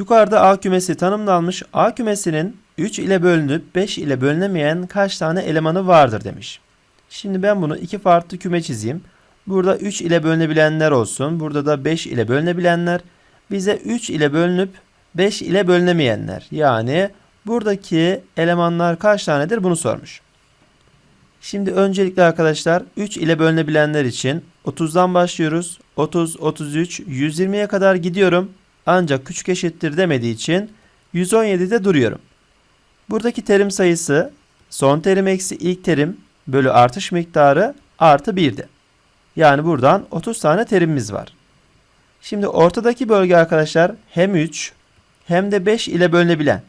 Yukarıda A kümesi tanımlanmış. A kümesinin 3 ile bölünüp 5 ile bölünemeyen kaç tane elemanı vardır demiş. Şimdi ben bunu iki farklı küme çizeyim. Burada 3 ile bölünebilenler olsun. Burada da 5 ile bölünebilenler. Bize 3 ile bölünüp 5 ile bölünemeyenler. Yani buradaki elemanlar kaç tanedir bunu sormuş. Şimdi öncelikle arkadaşlar 3 ile bölünebilenler için 30'dan başlıyoruz. 30, 33, 120'ye kadar gidiyorum. Ancak küçük eşittir demediği için 117'de duruyorum. Buradaki terim sayısı son terim eksi ilk terim bölü artış miktarı artı 1'di. Yani buradan 30 tane terimimiz var. Şimdi ortadaki bölge arkadaşlar hem 3 hem de 5 ile bölünebilen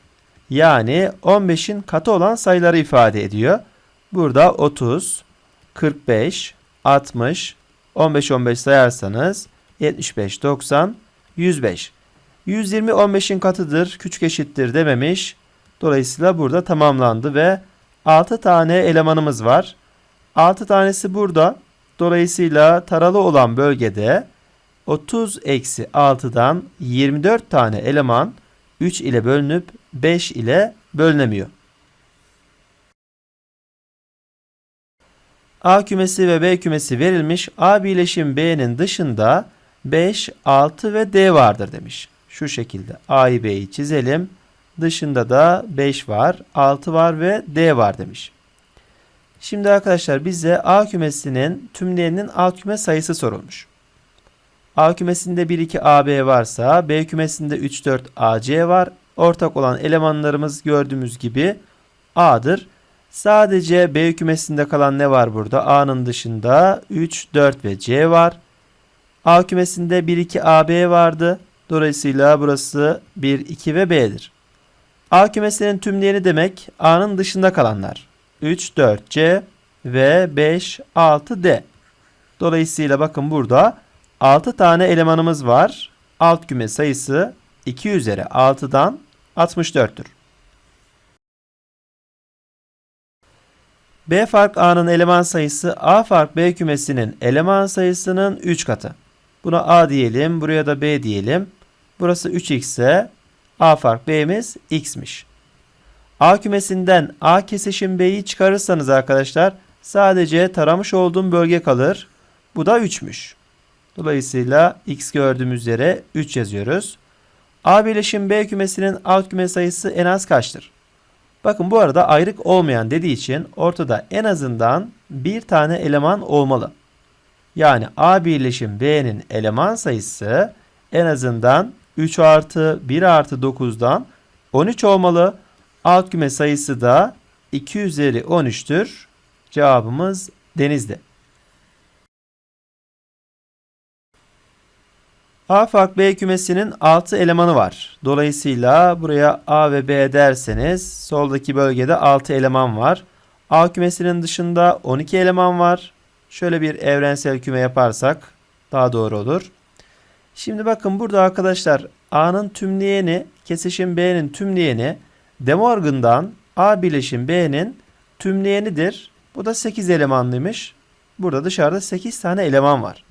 yani 15'in katı olan sayıları ifade ediyor. Burada 30, 45, 60, 15 15 sayarsanız 75, 90, 105. 120 15'in katıdır, küçük eşittir dememiş. Dolayısıyla burada tamamlandı ve 6 tane elemanımız var. 6 tanesi burada. Dolayısıyla taralı olan bölgede 30 eksi 6'dan 24 tane eleman 3 ile bölünüp 5 ile bölünemiyor. A kümesi ve B kümesi verilmiş. A birleşim B'nin dışında 5, 6 ve D vardır demiş. Şu şekilde A'yı B'yi çizelim. Dışında da 5 var, 6 var ve D var demiş. Şimdi arkadaşlar bize A kümesinin tümlerinin alt küme sayısı sorulmuş. A kümesinde 1, 2 AB varsa B kümesinde 3, 4 AC var. Ortak olan elemanlarımız gördüğümüz gibi A'dır. Sadece B kümesinde kalan ne var burada? A'nın dışında 3, 4 ve C var. A kümesinde 1, 2 AB vardı. Dolayısıyla burası 1, 2 ve B'dir. A kümesinin tümleyeni demek A'nın dışında kalanlar. 3, 4, C ve 5, 6, D. Dolayısıyla bakın burada 6 tane elemanımız var. Alt küme sayısı 2 üzeri 6'dan 64'tür. B fark A'nın eleman sayısı A fark B kümesinin eleman sayısının 3 katı. Buna A diyelim, buraya da B diyelim. Burası 3x ise A fark B'miz x'miş. A kümesinden A kesişim B'yi çıkarırsanız arkadaşlar sadece taramış olduğum bölge kalır. Bu da 3'müş. Dolayısıyla x gördüğümüz yere 3 yazıyoruz. A birleşim B kümesinin alt küme sayısı en az kaçtır? Bakın bu arada ayrık olmayan dediği için ortada en azından bir tane eleman olmalı. Yani A birleşim B'nin eleman sayısı en azından 3 artı 1 artı 9'dan 13 olmalı. Alt küme sayısı da 2 üzeri 13'tür. Cevabımız denizde. A fark B kümesinin 6 elemanı var. Dolayısıyla buraya A ve B derseniz soldaki bölgede 6 eleman var. A kümesinin dışında 12 eleman var. Şöyle bir evrensel küme yaparsak daha doğru olur. Şimdi bakın burada arkadaşlar A'nın tümleyeni kesişim B'nin tümleyeni De Morgan'dan A birleşim B'nin tümleyenidir. Bu da 8 elemanlıymış. Burada dışarıda 8 tane eleman var.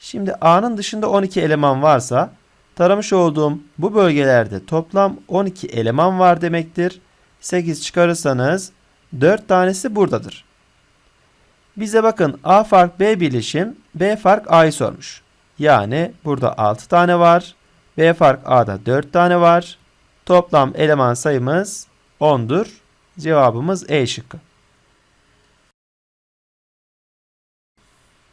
Şimdi A'nın dışında 12 eleman varsa taramış olduğum bu bölgelerde toplam 12 eleman var demektir. 8 çıkarırsanız 4 tanesi buradadır. Bize bakın A fark B birleşim B fark A'yı sormuş. Yani burada 6 tane var. B fark A'da 4 tane var. Toplam eleman sayımız 10'dur. Cevabımız E şıkkı.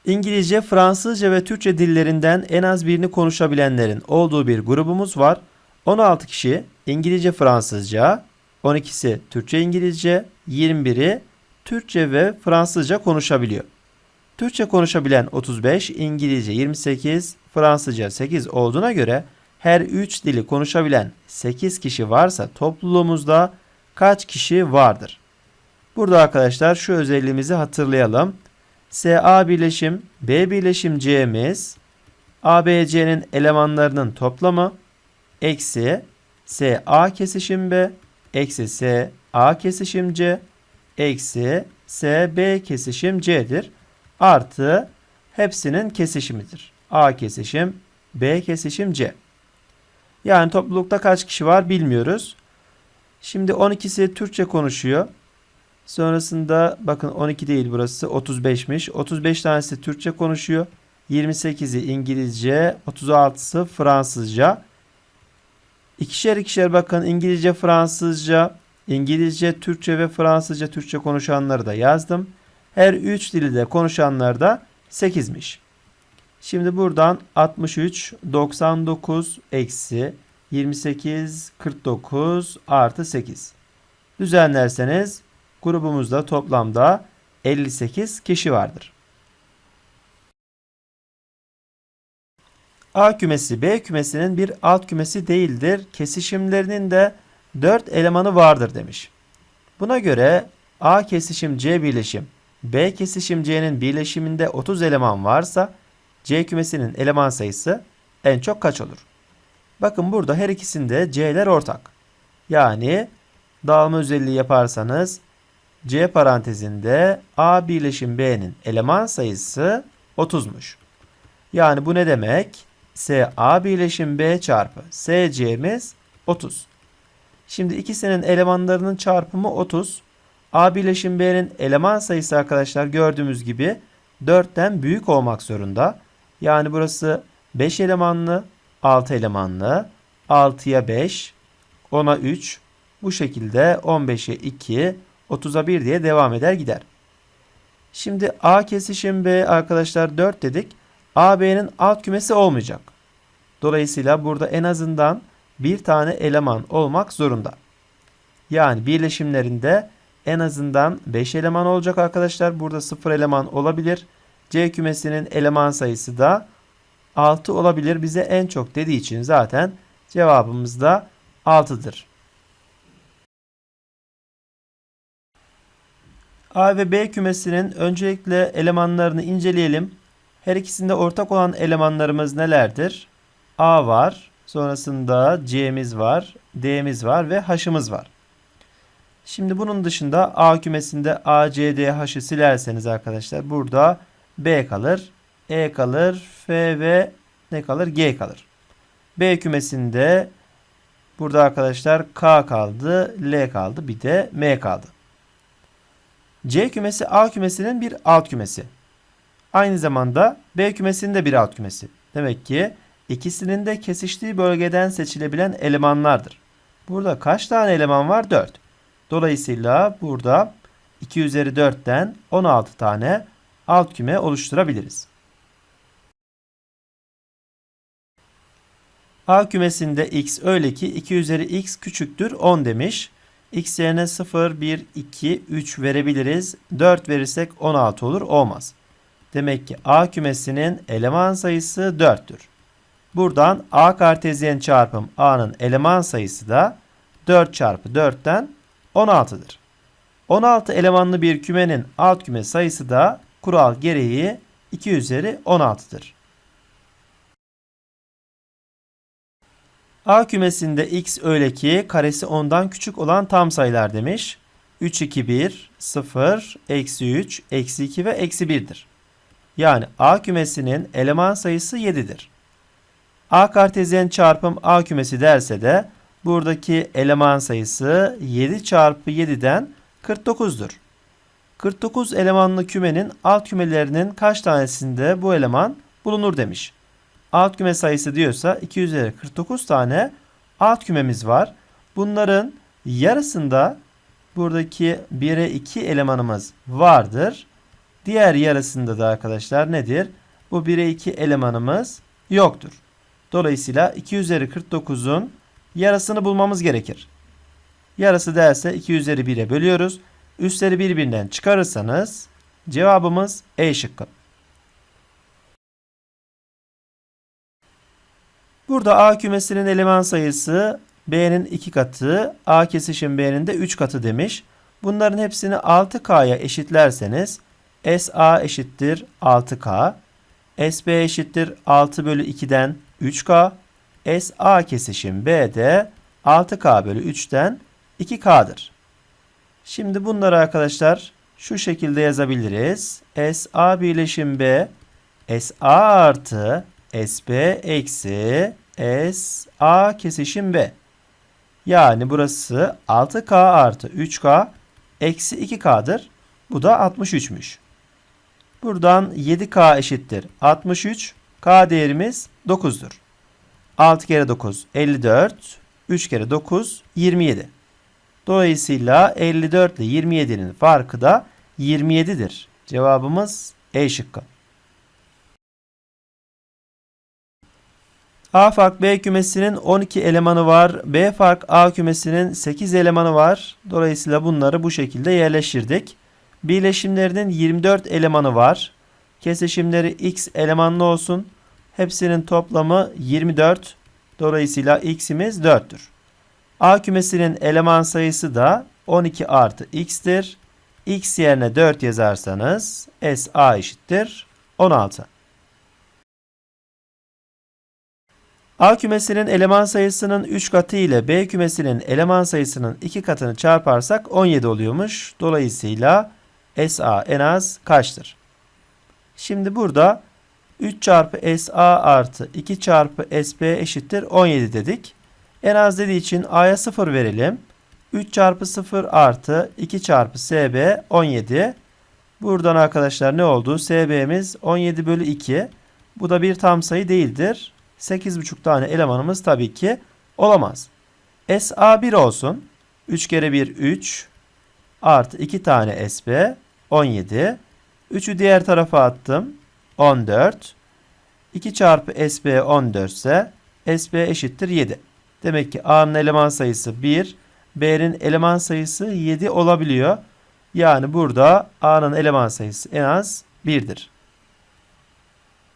İngilizce, Fransızca ve Türkçe dillerinden en az birini konuşabilenlerin olduğu bir grubumuz var. 16 kişi İngilizce, Fransızca, 12'si Türkçe, İngilizce, 21'i Türkçe ve Fransızca konuşabiliyor. Türkçe konuşabilen 35, İngilizce 28, Fransızca 8 olduğuna göre her 3 dili konuşabilen 8 kişi varsa topluluğumuzda kaç kişi vardır? Burada arkadaşlar şu özelliğimizi hatırlayalım. SA birleşim B birleşim C'miz ABC'nin elemanlarının toplamı eksi SA kesişim B eksi SA kesişim C eksi SB kesişim C'dir. Artı hepsinin kesişimidir. A kesişim B kesişim C. Yani toplulukta kaç kişi var bilmiyoruz. Şimdi 12'si Türkçe konuşuyor. Sonrasında bakın 12 değil burası 35'miş. 35 tanesi Türkçe konuşuyor. 28'i İngilizce, 36'sı Fransızca. İkişer ikişer bakın İngilizce, Fransızca, İngilizce, Türkçe ve Fransızca Türkçe konuşanları da yazdım. Her 3 dili de konuşanlar da 8'miş. Şimdi buradan 63, 99 eksi 28, 49 artı 8. Düzenlerseniz grubumuzda toplamda 58 kişi vardır. A kümesi B kümesinin bir alt kümesi değildir. Kesişimlerinin de 4 elemanı vardır demiş. Buna göre A kesişim C birleşim B kesişim C'nin birleşiminde 30 eleman varsa C kümesinin eleman sayısı en çok kaç olur? Bakın burada her ikisinde C'ler ortak. Yani dağılma özelliği yaparsanız C parantezinde A birleşim B'nin eleman sayısı 30'muş. Yani bu ne demek? S A birleşim B çarpı S C'miz 30. Şimdi ikisinin elemanlarının çarpımı 30. A birleşim B'nin eleman sayısı arkadaşlar gördüğümüz gibi 4'ten büyük olmak zorunda. Yani burası 5 elemanlı, 6 elemanlı, 6'ya 5, 10'a 3, bu şekilde 15'e 2, 30'a 1 diye devam eder gider. Şimdi A kesişim B arkadaşlar 4 dedik. A B'nin alt kümesi olmayacak. Dolayısıyla burada en azından bir tane eleman olmak zorunda. Yani birleşimlerinde en azından 5 eleman olacak arkadaşlar. Burada 0 eleman olabilir. C kümesinin eleman sayısı da 6 olabilir. Bize en çok dediği için zaten cevabımız da 6'dır. A ve B kümesinin öncelikle elemanlarını inceleyelim. Her ikisinde ortak olan elemanlarımız nelerdir? A var, sonrasında C'miz var, D'miz var ve H'ımız var. Şimdi bunun dışında A kümesinde A, C, silerseniz arkadaşlar burada B kalır, E kalır, F ve ne kalır? G kalır. B kümesinde burada arkadaşlar K kaldı, L kaldı, bir de M kaldı. C kümesi A kümesinin bir alt kümesi. Aynı zamanda B kümesinin de bir alt kümesi. Demek ki ikisinin de kesiştiği bölgeden seçilebilen elemanlardır. Burada kaç tane eleman var? 4. Dolayısıyla burada 2 üzeri 4'ten 16 tane alt küme oluşturabiliriz. A kümesinde x öyle ki 2 üzeri x küçüktür 10 demiş. x yerine 0, 1, 2, 3 verebiliriz. 4 verirsek 16 olur olmaz. Demek ki A kümesinin eleman sayısı 4'tür. Buradan A kartezyen çarpım A'nın eleman sayısı da 4 çarpı 4'ten 16'dır. 16 elemanlı bir kümenin alt küme sayısı da kural gereği 2 üzeri 16'dır. A kümesinde x öyle ki karesi 10'dan küçük olan tam sayılar demiş. 3, 2, 1, 0, eksi 3, eksi 2 ve eksi 1'dir. Yani A kümesinin eleman sayısı 7'dir. A kartezyen çarpım A kümesi derse de buradaki eleman sayısı 7 çarpı 7'den 49'dur. 49 elemanlı kümenin alt kümelerinin kaç tanesinde bu eleman bulunur demiş. Alt küme sayısı diyorsa 2 üzeri 49 tane alt kümemiz var. Bunların yarısında buradaki 1'e 2 elemanımız vardır. Diğer yarısında da arkadaşlar nedir? Bu 1'e 2 elemanımız yoktur. Dolayısıyla 2 üzeri 49'un yarısını bulmamız gerekir. Yarısı derse 2 üzeri 1'e bölüyoruz. Üstleri birbirinden çıkarırsanız cevabımız E şıkkı. Burada A kümesinin eleman sayısı B'nin 2 katı, A kesişim B'nin de 3 katı demiş. Bunların hepsini 6K'ya eşitlerseniz SA eşittir 6K, SB eşittir 6 bölü 2'den 3K, SA kesişim B de 6K bölü 3'ten 2K'dır. Şimdi bunları arkadaşlar şu şekilde yazabiliriz. SA birleşim B SA artı SB eksi S A kesişim B. Yani burası 6K artı 3K eksi 2K'dır. Bu da 63'müş. Buradan 7K eşittir 63. K değerimiz 9'dur. 6 kere 9 54. 3 kere 9 27. Dolayısıyla 54 ile 27'nin farkı da 27'dir. Cevabımız E şıkkı. A fark B kümesinin 12 elemanı var. B fark A kümesinin 8 elemanı var. Dolayısıyla bunları bu şekilde yerleştirdik. Birleşimlerinin 24 elemanı var. Kesişimleri x elemanlı olsun. Hepsinin toplamı 24. Dolayısıyla x'imiz 4'tür. A kümesinin eleman sayısı da 12 artı x'tir. x yerine 4 yazarsanız S A eşittir 16. A kümesinin eleman sayısının 3 katı ile B kümesinin eleman sayısının 2 katını çarparsak 17 oluyormuş. Dolayısıyla SA en az kaçtır? Şimdi burada 3 çarpı SA artı 2 çarpı SB eşittir 17 dedik. En az dediği için A'ya 0 verelim. 3 çarpı 0 artı 2 çarpı SB 17. Buradan arkadaşlar ne oldu? SB'miz 17 bölü 2. Bu da bir tam sayı değildir. 8,5 tane elemanımız tabii ki olamaz. SA 1 olsun. 3 kere 1 3 artı 2 tane SB 17. 3'ü diğer tarafa attım. 14. 2 çarpı SB 14 ise SB eşittir 7. Demek ki A'nın eleman sayısı 1, B'nin eleman sayısı 7 olabiliyor. Yani burada A'nın eleman sayısı en az 1'dir.